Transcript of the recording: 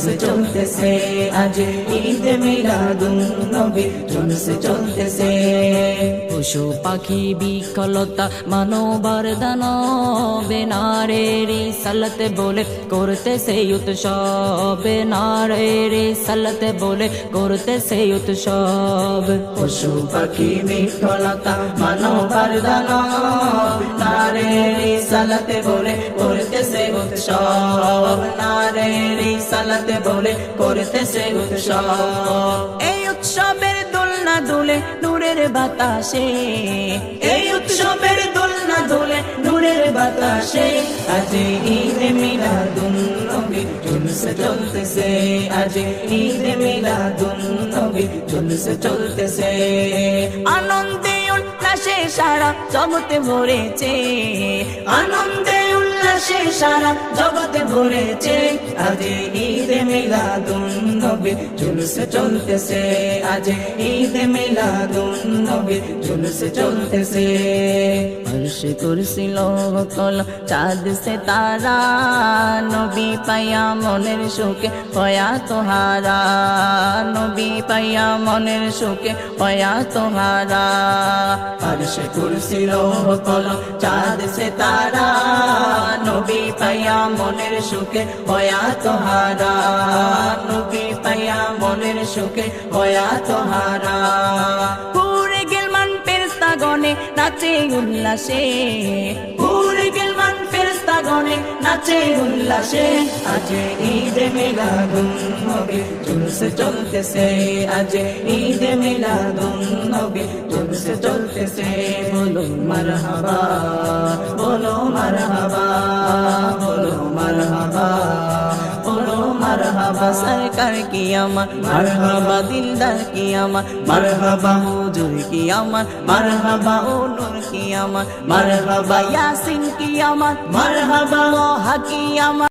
জুলুস চলতেছে আজ ঈদ মিলাদুন নবী জুলুস চলতেছে। পশু পাখি বিকলতা মানবার দানবে নারের সালতে বলে করতে সেই উৎসব। রে সালতে বলে করতে সেই উৎসব। পশু পাখি বিকলতা মানবার নারে রে সালতে বলে করতে সেই উৎসব। নারের সালতে বলে করতে সেই উৎসব। এই উৎসবের দোলনা দুলে নূরের বাতাসে। এই উৎসবের দোলনা দুলে নূরের বাতাসে। আজ ঈদ মিলাদুন নবী জুলুস চলতেছে। আজ ঈদ মিলাদুন নবী জুলুস চলতেছে। আনন্দে উল্লাসে সারা জগতে ভরেছে। সারা জগতে ভরেছে। আজ ঈদ মিলাদুন নবী, জুলুস চলতেছে। আজ ঈদ মিলাদুন নবী, জুলুস চলতেছে। হর্ষ করছিল কল, চাঁদ সে তারা। নবী পাইয়া মনের সুখে হয়া তোহারা। নবী পাইয়া মনের সুখে হয়া তোহারা। হর্ষ করছিল কল, চাঁদ সে তারা। নবী পাইয়া মনের সুখে হয়া তোহারা নবী পাইয়া মনের সুখে হয়া তোহারা পুরে গেলমান পেরস্তা গনে নাচে উল্লাসে। পুরে গেলমান পেরস্তা গনে নাচে উল্লাসে। আজ ঈদ মিলাদুন নবী, জুলুস চলতেছে। আজ ঈদ মিলাদুন নবী, জুলুস চলতেছে। বলো মারহাবা। मरहबा, सरकार की अमर, मरहबा, दिलदार की अमर, मरहबा, हुजूर की अमर, मरहबा, उनूर की अमर, मरहबा, यासिन की अमर, मरहबा, लोहा की अमर।